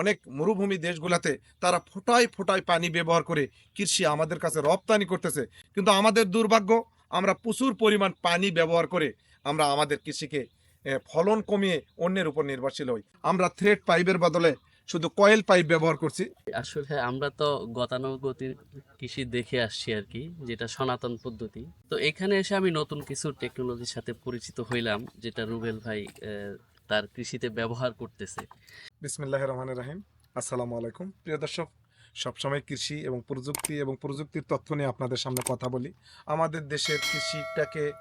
অনেক মরুভূমি দেশগুলোতে তারা ফোটায় ফোটায় পানি ব্যবহার করে কৃষি আমাদের কাছে রপ্তানি করতেছে। কিন্তু আমাদের দুর্ভাগ্য, আমরা প্রচুর পরিমাণ পানি ব্যবহার করে আমরা আমাদের কৃষিকে ফলন কমিয়ে অন্যের উপর নির্ভরশীল হই। আমরা থ্রেড পাইপের বদলে শুধু কয়েল পাইপ ব্যবহার করছি। আসলে আমরা তো গতানুগতিক কৃষি দেখে আসছি আর কি, যেটা সনাতন পদ্ধতি। তো এখানে এসে আমি নতুন কিছু টেকনোলজির সাথে পরিচিত হইলাম, যেটা রুবেল ভাই তার কৃষিতে ব্যবহার করতেছে। বিসমিল্লাহ রহমান রাহিম। আসসালামু আলাইকুম। প্রিয় দর্শক, সবসময় কৃষি এবং প্রযুক্তি এবং প্রযুক্তির তথ্য নিয়ে আপনাদের সামনে কথা বলি। আমাদের দেশের কৃষিটাকে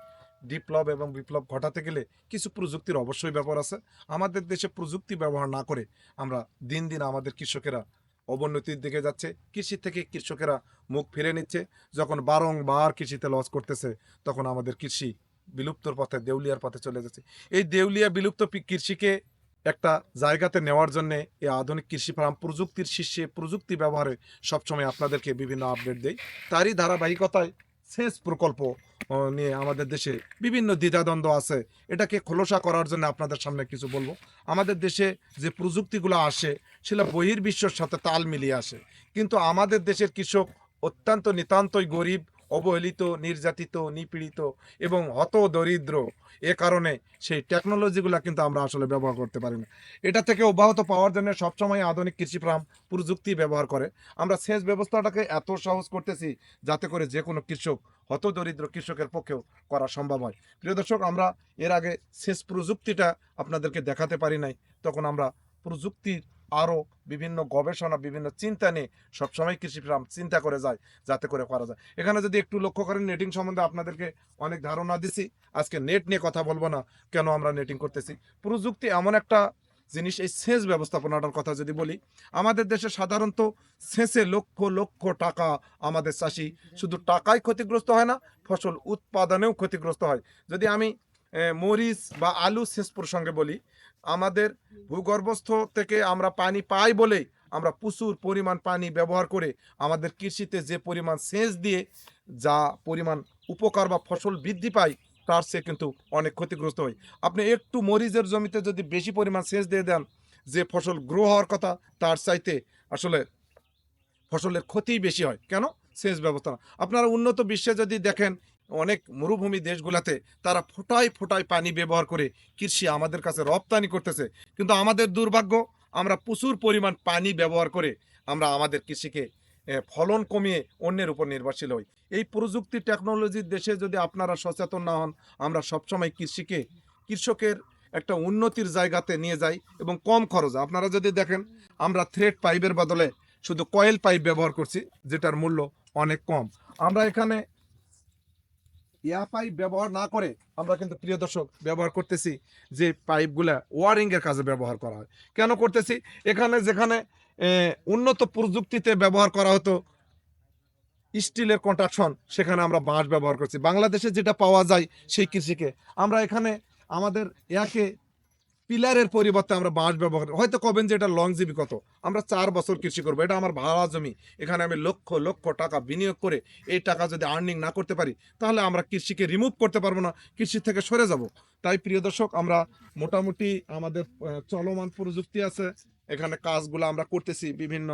বিপ্লব এবং বিপ্লব ঘটাতে গেলে কিছু প্রযুক্তির অবশ্যই ব্যবহার আছে। আমাদের দেশে প্রযুক্তি ব্যবহার না করে আমরা দিন দিন আমাদের কৃষকেরা অবনতির দিকে যাচ্ছে। কৃষি থেকে কৃষকেরা মুখ ফিরে নিচ্ছে। যখন বারংবার কৃষিতে লস করতেছে, তখন আমাদের কৃষি বিলুপ্তর পথে, দেউলিয়ার পথে চলে যাচ্ছে এই দেউলিয়া বিলুপ্ত কৃষিকে একটা জায়গাতে নেওয়ার জন্য এই আধুনিক কৃষি ফার্ম প্রযুক্তির শীর্ষে প্রযুক্তি ব্যবহারে সবসময় আপনাদেরকে বিভিন্ন আপডেট দেয় তারই ধারাবাহিকতায় সেচ প্রকল্প নিয়ে আমাদের দেশে বিভিন্ন দ্বিধাদ্বন্দ্ব আছে। এটাকে খোলসা করার জন্য আপনাদের সামনে কিছু বলব। আমাদের দেশে যে প্রযুক্তিগুলো আসে সেটা বহির্বিশ্বর সাথে তাল মিলিয়ে আসে। কিন্তু আমাদের দেশের কৃষক অত্যন্ত নিতান্তই গরিব অবহেলিত, নির্যাতিত, নিপীড়িত এবং হত দরিদ্র এ কারণে সেই টেকনোলজিগুলো কিন্তু আমরা আসলে ব্যবহার করতে পারি না। এটা থেকে অব্যাহত পাওয়ার জন্য সবসময় আধুনিক কৃষি ফার্ম প্রযুক্তি ব্যবহার করে। আমরা সেচ ব্যবস্থাটাকে এত সহজ করতেছি যাতে করে যে কোনো কৃষক হত দরিদ্র কৃষকের পক্ষেও করা সম্ভব হয়। প্রিয় দর্শক, আমরা এর আগে সেচ প্রযুক্তিটা আপনাদেরকে দেখাতে পারি নাই। তখন আমরা প্রযুক্তির আরও বিভিন্ন গবেষণা, বিভিন্ন চিন্তা নিয়ে সবসময় কৃষি ফার্ম চিন্তা করে যায়, যাতে করে করা যায়। এখানে যদি একটু লক্ষ্য করেন নেটিং সম্বন্ধে আপনাদেরকে অনেক ধারণা দিছি। আজকে নেট নিয়ে কথা বলব না, কেন আমরা নেটিং করতেছি? প্রযুক্তি এমন একটা জিনিস, এই সেচ ব্যবস্থাপনাটার কথা যদি বলি, আমাদের দেশে সাধারণত সেচে লক্ষ লক্ষ টাকা আমাদের চাষি, শুধু টাকায় ক্ষতিগ্রস্ত হয় না, ফসল উৎপাদনেও ক্ষতিগ্রস্ত হয়। যদি আমি মরিচ বা আলু সেচ প্রসঙ্গে বলি। আমাদের ভূগর্ভস্থ থেকে আমরা পানি পাই বলেই আমরা প্রচুর পরিমাণ পানি ব্যবহার করে আমাদের কৃষিতে যে পরিমাণ সেচ দিয়ে যা পরিমাণ উপকার বা ফসল বৃদ্ধি পায়, তার সে কিন্তু অনেক ক্ষতিগ্রস্ত হয়। আপনি একটু মরিচের জমিতে যদি বেশি পরিমাণ সেচ দিয়ে দেন, যে ফসল গ্রো হওয়ার কথা, তার চাইতে আসলে ফসলের ক্ষতিই বেশি হয়। কেন? সেচ ব্যবস্থা আপনারা উন্নত বিশ্বে যদি দেখেন অনেক মরুভূমি দেশগুলোতে তারা ফোটায় ফোটায় পানি ব্যবহার করে কৃষি আমাদের কাছে রপ্তানি করতেছে। কিন্তু আমাদের দুর্ভাগ্য, আমরা প্রচুর পরিমাণ পানি ব্যবহার করে আমরা আমাদের কৃষিকে ফলন কমিয়ে অন্যের উপর নির্ভরশীল হই। এই প্রযুক্তি টেকনোলজির দেশে যদি আপনারা সচেতন না হন, আমরা সবসময় কৃষিকে, কৃষকের একটা উন্নতির জায়গাতে নিয়ে যাই এবং কম খরচে। আপনারা যদি দেখেন, আমরা থ্রেড পাইপের বদলে শুধু কয়েল পাইপ ব্যবহার করছি, যেটার মূল্য অনেক কম। আমরা এখানে ইয়া পাইপ ব্যবহার না করে আমরা কিন্তু প্রিয় দর্শক ব্যবহার করতেছি যে পাইপগুলা ওয়ারিংয়ের কাজে ব্যবহার করা হয়। কেন করতেছি? এখানে যেখানে উন্নত প্রযুক্তিতে ব্যবহার করা হতো স্টিলের কন্ট্রাকশন, সেখানে আমরা বাঁশ ব্যবহার করছি। বাংলাদেশে যেটা পাওয়া যায় সেই কৃষিকে। আমরা এখানে আমাদের ইয়াকে পিলারের পরিবর্তে আমরা বাঁশ ব্যবহার হয়তো কবেন যে এটা লংজিবি কত? আমরা চার বছর কৃষি করব, এটা আমার ভাড়া জমি। এখানে আমি লক্ষ লক্ষ টাকা বিনিয়োগ করে এই টাকা যদি আর্নিং না করতে পারি, তাহলে আমরা কৃষিকে রিমুভ করতে পারব না, কৃষি থেকে সরে যাব। তাই প্রিয় দর্শক, আমরা মোটামুটি আমাদের চলমান প্রযুক্তি আছে। এখানে কাজগুলো আমরা করতেছি বিভিন্ন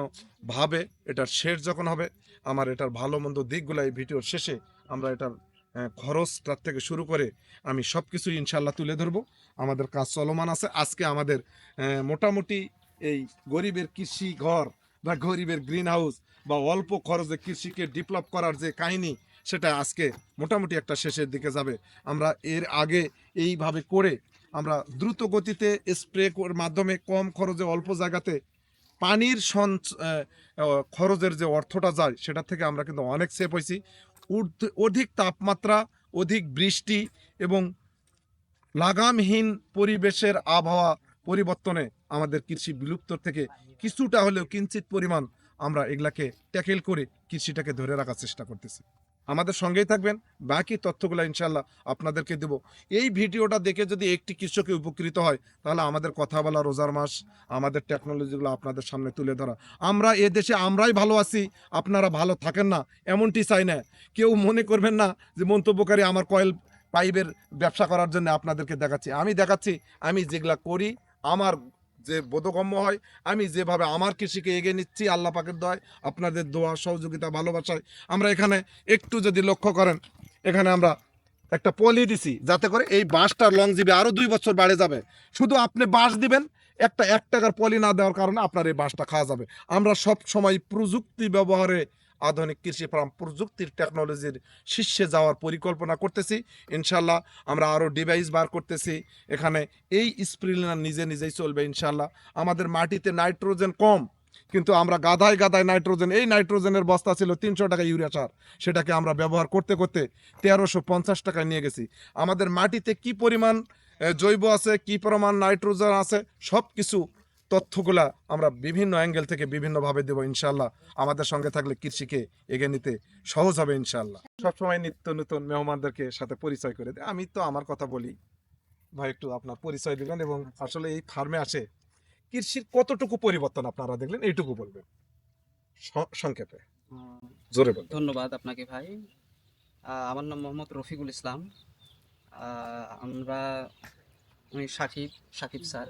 ভাবে এটার শেষ যখন হবে, আমার এটার ভালো মন্দ দিকগুলো এই ভিডিওর শেষে আমরা এটার খরচটার থেকে শুরু করে আমি সব কিছুই ইনশাল্লাহ তুলে ধরবো। আমাদের কাজ চলমান আছে। আজকে আমাদের মোটামুটি এই গরিবের কৃষি ঘর বা গরিবের গ্রিন হাউস বা অল্প খরচে কৃষিকে ডেভেলপ করার যে কাহিনী, সেটা আজকে মোটামুটি একটা শেষের দিকে যাবে। আমরা এর আগে এইভাবে করে আমরা দ্রুত গতিতে স্প্রে মাধ্যমে কম খরচে অল্প জায়গাতে পানির সঞ্চ খরচের যে অর্থটা যায় সেটা থেকে আমরা কিন্তু অনেক সেভ হয়েছি। অধিক তাপমাত্রা, অধিক বৃষ্টি এবং লাগামহীন পরিবেশের আবহাওয়া পরিবর্তনে আমাদের কৃষি বিলুপ্তর থেকে কিছুটা হলেও কিঞ্চিত পরিমাণ আমরা এগুলাকে ট্যাকেল করে কৃষিটাকে ধরে রাখার চেষ্টা করতেছি। আমাদের সঙ্গেই থাকবেন। বাকি তথ্যগুলো ইনশাল্লাহ আপনাদেরকে দেব। এই ভিডিওটা দেখে যদি একটি কৃষকে উপকৃত হয়, তাহলে আমাদের কথা বলা রোজার মাস, আমাদের টেকনোলজিগুলো আপনাদের সামনে তুলে ধরা। আমরা এ দেশে আমরাই ভালো আছি, আপনারা ভালো থাকেন না, এমনটি চাই না। কেউ মনে করবেন না যে মন্তব্যকারী আমার কয়েল পাইপের ব্যবসা করার জন্য আপনাদেরকে দেখাচ্ছি। আমি দেখাচ্ছি, আমি যেগুলা করি, আমার যে বোধগম্য হয়, আমি যেভাবে আমার কৃষিকে এগিয়ে নিচ্ছি, আল্লাহ পাকের দয় আপনাদের দোয়া, সহযোগিতা, ভালোবাসায়। আমরা এখানে একটু যদি লক্ষ্য করেন, এখানে আমরা একটা পলি দিছি, যাতে করে এই বাঁশটার লং জিবি আরও দুই বছর বাড়ে যাবে। শুধু আপনি বাঁশ দিবেন, একটা এক টাকার পলি না দেওয়ার কারণে আপনার এই বাঁশটা খাওয়া যাবে। আমরা সব সময় প্রযুক্তি ব্যবহারে আধুনিক কৃষি ফার্ম প্রযুক্তির টেকনোলজির শীর্ষে যাওয়ার পরিকল্পনা করতেছি। ইনশাল্লাহ আমরা আরও ডিভাইস বার করতেছি। এখানে এই স্প্রিলার নিজে নিজেই চলবে ইনশাল্লাহ। আমাদের মাটিতে নাইট্রোজেন কম, কিন্তু আমরা গাদায় গাদায় নাইট্রোজেন এই নাইট্রোজেনের বস্তা ছিল তিনশো টাকা ইউরিয়া সার। সেটাকে আমরা ব্যবহার করতে করতে তেরোশো পঞ্চাশ টাকায় নিয়ে গেছি। আমাদের মাটিতে কি পরিমাণ জৈব আছে, কি পরিমাণ নাইট্রোজেন আছে সব কিছু তথ্যগুলা আমরা বিভিন্ন অ্যাঙ্গেল থেকে বিভিন্নভাবে দেবো ইনশাল্লাহ আমাদের সঙ্গে থাকলে কৃষিকে এগিয়ে নিতে সহজ হবে ইনশাল্লাহ সবসময় নিত্য নতুন মেহমানদেরকে সাথে পরিচয় করে দেয়। আমি তো আমার কথা বলি। ভাই একটু আপনার পরিচয় দিবেন এবং আসলে এই ফার্মে আসে কৃষির কতটুকু পরিবর্তন আপনারা দেখলেন? এইটুকু বলবেন। সংক্ষেপে। জোরে বলবেন ধন্যবাদ আপনাকে ভাই। আমার নাম মোহাম্মদ রফিকুল ইসলাম। আমরা আমি সাকিব সাকিব স্যার।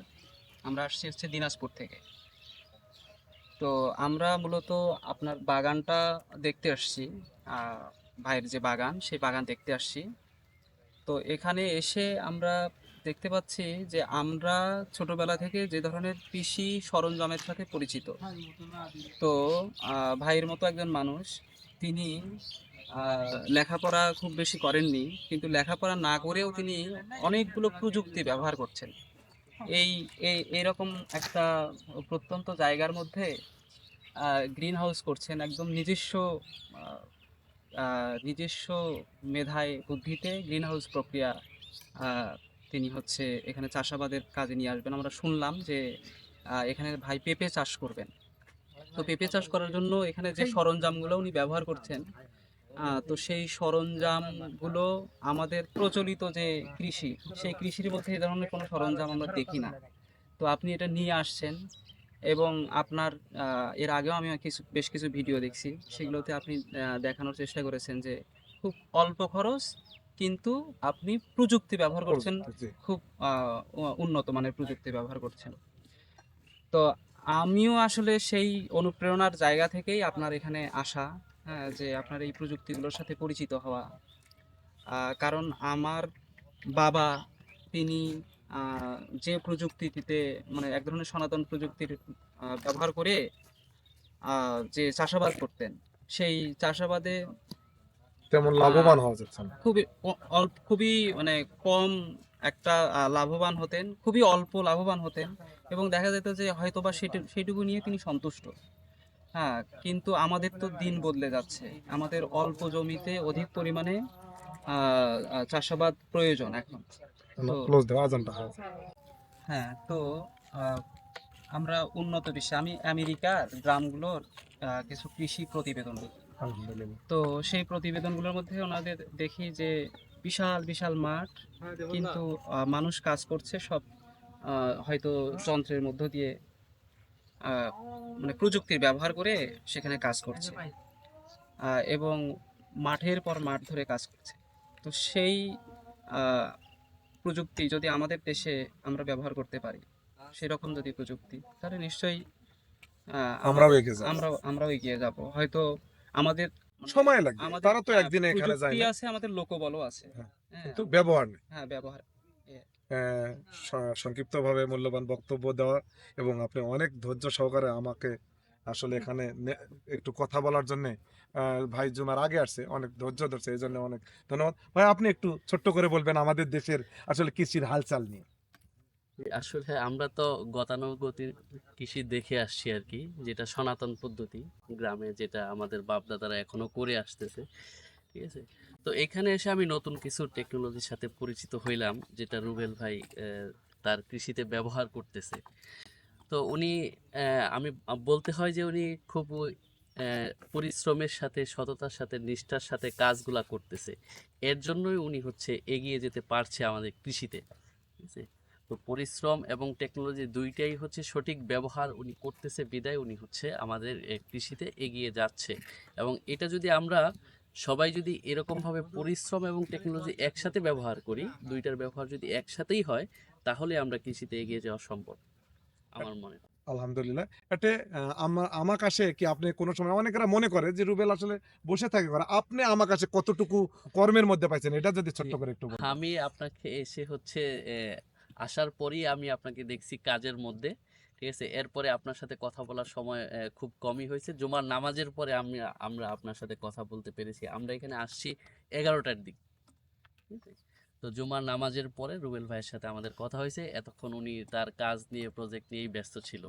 আমরা আসছি হচ্ছে দিনাজপুর থেকে। তো আমরা মূলত আপনার বাগানটা দেখতে আসছি ভাইয়ের যে বাগান, সেই বাগান দেখতে আসছি। তো এখানে এসে আমরা দেখতে পাচ্ছি যে আমরা ছোটবেলা থেকে যে ধরনের কৃষি সরঞ্জামের সাথে পরিচিত। তো ভাইয়ের মতো একজন মানুষ, তিনি লেখাপড়া খুব বেশি করেননি, কিন্তু লেখাপড়া না করেও তিনি অনেকগুলো প্রযুক্তি ব্যবহার করছেন। এই এই এরকম একটা প্রত্যন্ত জায়গার মধ্যে গ্রিন হাউস করছেন একদম নিজস্ব নিজস্ব মেধায় বুদ্ধিতে গ্রিন হাউস প্রক্রিয়া তিনি হচ্ছে এখানে চাষাবাদের কাজে নিয়ে আসবেন। আমরা শুনলাম যে এখানে ভাই পেঁপে চাষ করবেন। তো পেঁপে চাষ করার জন্য এখানে যে সরঞ্জামগুলো উনি ব্যবহার করছেন তো সেই সরঞ্জামগুলো আমাদের প্রচলিত যে কৃষি সেই কৃষির মধ্যে এই ধরনের কোনো সরঞ্জাম আমরা দেখি না। তো আপনি এটা নিয়ে আসছেন এবং আপনার এর আগেও আমি কিছু বেশ কিছু ভিডিও দেখছি। সেগুলোতে আপনি দেখানোর চেষ্টা করেছেন যে খুব অল্প খরচ কিন্তু আপনি প্রযুক্তি ব্যবহার করছেন খুব উন্নত মানের প্রযুক্তি ব্যবহার করছেন। তো আমিও আসলে সেই অনুপ্রেরণার জায়গা থেকেই আপনার এখানে আসা হ্যাঁ, যে আপনার এই প্রযুক্তিগুলোর সাথে পরিচিত হওয়া। কারণ আমার বাবা তিনি যে প্রযুক্তিতে মানে এক ধরনের সনাতন প্রযুক্তির ব্যবহার করে আহ, যে চাষাবাদ করতেন সেই চাষাবাদে তেমন লাভবান হওয়া যাচ্ছে না। খুবই অল্প খুবই মানে কম একটা লাভবান হতেন খুবই অল্প লাভবান হতেন এবং দেখা যেত যে হয়তোবা সেটু সেটুকু নিয়ে তিনি সন্তুষ্ট। হ্যাঁ কিন্তু আমাদের তো দিন বদলে যাচ্ছে। আমাদের অল্প জমিতে অধিক পরিমাণে চাষাবাদ প্রয়োজন এখন। হ্যাঁ। তো আমরা উন্নত বিশ্বে আমি আমেরিকার গ্রামগুলোর কিছু কৃষি প্রতিবেদন তো সেই প্রতিবেদনগুলোর মধ্যে ওনাদের দেখি যে বিশাল বিশাল মাঠ কিন্তু মানুষ কাজ করছে সব আহ, হয়তো যন্ত্রের মধ্য দিয়ে মানে প্রযুক্তির ব্যবহার করে সেখানে কাজ করছে। এবং মাঠের পর মাঠ ধরে কাজ করছে। তো সেই প্রযুক্তি যদি আমাদের দেশে আমরা ব্যবহার করতে পারি সেরকম যদি প্রযুক্তি তাহলে নিশ্চয়ই আমরাও এগিয়ে যাব। আমরাও আমরাও এগিয়ে যাব। হয়তো আমাদের সময় লাগবে। আমাদের তারা তো একদিনে এখানে যায় আছে আমাদের লোকবলও আছে। হ্যাঁ, হ্যাঁ। কিন্তু ব্যবহার নেই। হ্যাঁ ব্যবহার সংক্ষিপ্তভাবে মূল্যবান বক্তব্য দেওয়া এবং আপনি অনেক ধৈর্য সহকারে আমাকে আসলে এখানে একটু কথা বলার জন্য ভাই জুমার আগে আসছে অনেক ধৈর্য ধরছে এই জন্য অনেক ধন্যবাদ। ভাই আপনি একটু ছোট্ট করে বলবেন আমাদের দেশের আসলে কৃষির হালচাল নিয়ে। আসলে আমরা তো গতানুগতিক কৃষি দেখে আসছি আর কি যেটা সনাতন পদ্ধতি গ্রামে যেটা আমাদের বাপদাদারা এখনও করে আসতেছে ঠিক আছে? তো এখানে এসে আমি নতুন কিছু টেকনোলজির সাথে পরিচিত হইলাম, যেটা রুবেল ভাই তার কৃষিতে ব্যবহার করতেছে। তো উনি আমি বলতে হয় যে উনি খুব পরিশ্রমের সাথে, সততার সাথে, নিষ্ঠার সাথে কাজগুলা করতেছে। এর জন্যই উনি হচ্ছে এগিয়ে যেতে পারছে আমাদের কৃষিতে। ঠিক আছে? তো পরিশ্রম এবং টেকনোলজি দুইটাই হচ্ছে সঠিক ব্যবহার উনি করতেছে, বিদায় উনি হচ্ছে আমাদের কৃষিতে এগিয়ে যাচ্ছে। এবং এটা যদি আমরা সবাই যদি এরকমভাবে পরিশ্রম এবং টেকনোলজি একসাথে ব্যবহার করি দুইটার ব্যবহার যদি একসাথেই হয় তাহলে আমরা কৃষিতে এগিয়ে যাওয়া সম্ভব আমার মনে হয়। আলহামদুলিল্লাহ। এতে আমার আমার কাছে কি আপনি কোনো সময় অনেকেরা মনে করে যে রুবেল আসলে বসে থাকে করে আপনি আমার কাছে কতটুকু কর্মের মধ্যে পাইছেন? এটা যদি ছোট্ট করে একটু আমি আপনাকে এসে হচ্ছে আসার পরই আমি আপনাকে দেখছি কাজের মধ্যে। ঠিক আছে? এরপরে আপনার সাথে কথা বলার সময় খুব কমই হয়েছে। জুমার নামাজের পরে আমি আমরা আপনার সাথে কথা বলতে পেরেছি। আমরা এখানে আসছি এগারোটার দিক। ঠিক আছে? তো জুমার নামাজের পরে রুবেল ভাইয়ের সাথে আমাদের কথা হয়েছে। এতক্ষণ উনি তার কাজ নিয়ে প্রজেক্ট নিয়েই ব্যস্ত ছিল।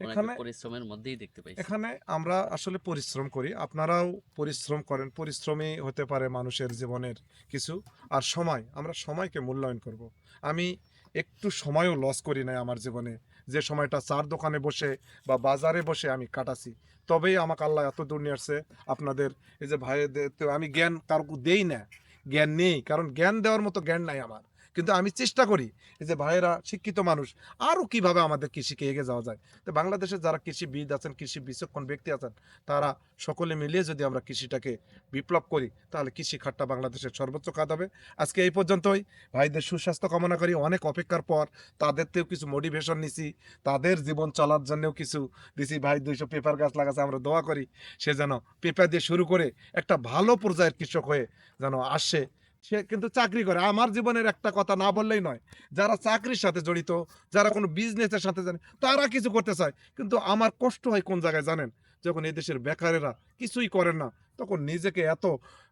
এখানে পরিশ্রমের মধ্যেই দেখতে পাইছি। এখানে আমরা আসলে পরিশ্রম করি। আপনারাও পরিশ্রম করেন। পরিশ্রমই হতে পারে মানুষের জীবনের কিছু। আর সময় আমরা সময়কে মূল্যায়ন করব। আমি একটু সময়ও লস করি নাই আমার জীবনে। যে সময়টা চার দোকানে বসে বা বাজারে বসে আমি কাটাছি। তবেই আমাকে আল্লাহ এত দূর নিয়ে আসছে। আপনাদের এই যে ভাইদের, তো আমি জ্ঞান কারও দেই না। জ্ঞান নেই, কারণ জ্ঞান দেওয়ার মতো জ্ঞান নাই আমার। কিন্তু আমি চেষ্টা করি যে ভাইয়েরা, শিক্ষিত মানুষ আরও কীভাবে আমাদের কৃষিকে এগিয়ে যাওয়া যায়। তো বাংলাদেশের যারা কৃষিবিদ আছেন, কৃষি বিচক্ষণ ব্যক্তি আছেন, তারা সকলে মিলিয়ে যদি আমরা কৃষিটাকে বিপ্লব করি, তাহলে কৃষি খাতটা বাংলাদেশের সর্বোচ্চ খাত হবে। আজকে এই পর্যন্তই। ভাইদের সুস্বাস্থ্য কামনা করি। অনেক অপেক্ষার পর তাদেরতেও কিছু মোটিভেশন নিছি। তাদের জীবন চলার জন্যও কিছু দিছি। ভাই দুইশো পেপার গাছ লাগাছে, আমরা দোয়া করি। সে যেন পেপার দিয়ে শুরু করে একটা ভালো পর্যায়ের কৃষক হয়ে যেন আসে। সে কিন্তু চাকরি করে। আমার জীবনের একটা কথা না বললেই নয়, যারা চাকরির সাথে জড়িত, যারা কোনো বিজনেসের সাথে জানে, তারা কিছু করতে চায়। কিন্তু আমার কষ্ট হয় কোন জায়গায় জানেন? যখন এদেশের বেকারেরা কিছুই করেন না, তখন নিজেকে এত,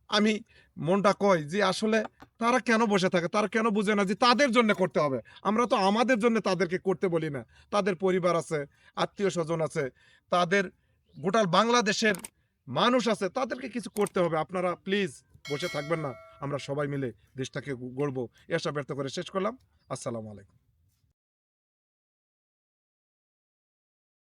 আমি মনটা কয় যে আসলে তারা কেন বসে থাকে? তারা কেন বুঝে না যে তাদের জন্য করতে হবে? আমরা তো আমাদের জন্য তাদেরকে করতে বলি না। তাদের পরিবার আছে, আত্মীয় স্বজন আছে, তাদের গোটাল বাংলাদেশের মানুষ আছে, তাদেরকে কিছু করতে হবে। আপনারা প্লিজ বসে থাকবেন না। আমরা সবাই মিলে দেশটাকে গড়বো। এসব ব্যর্থ করে শেষ করলাম। আসসালামু আলাইকুম।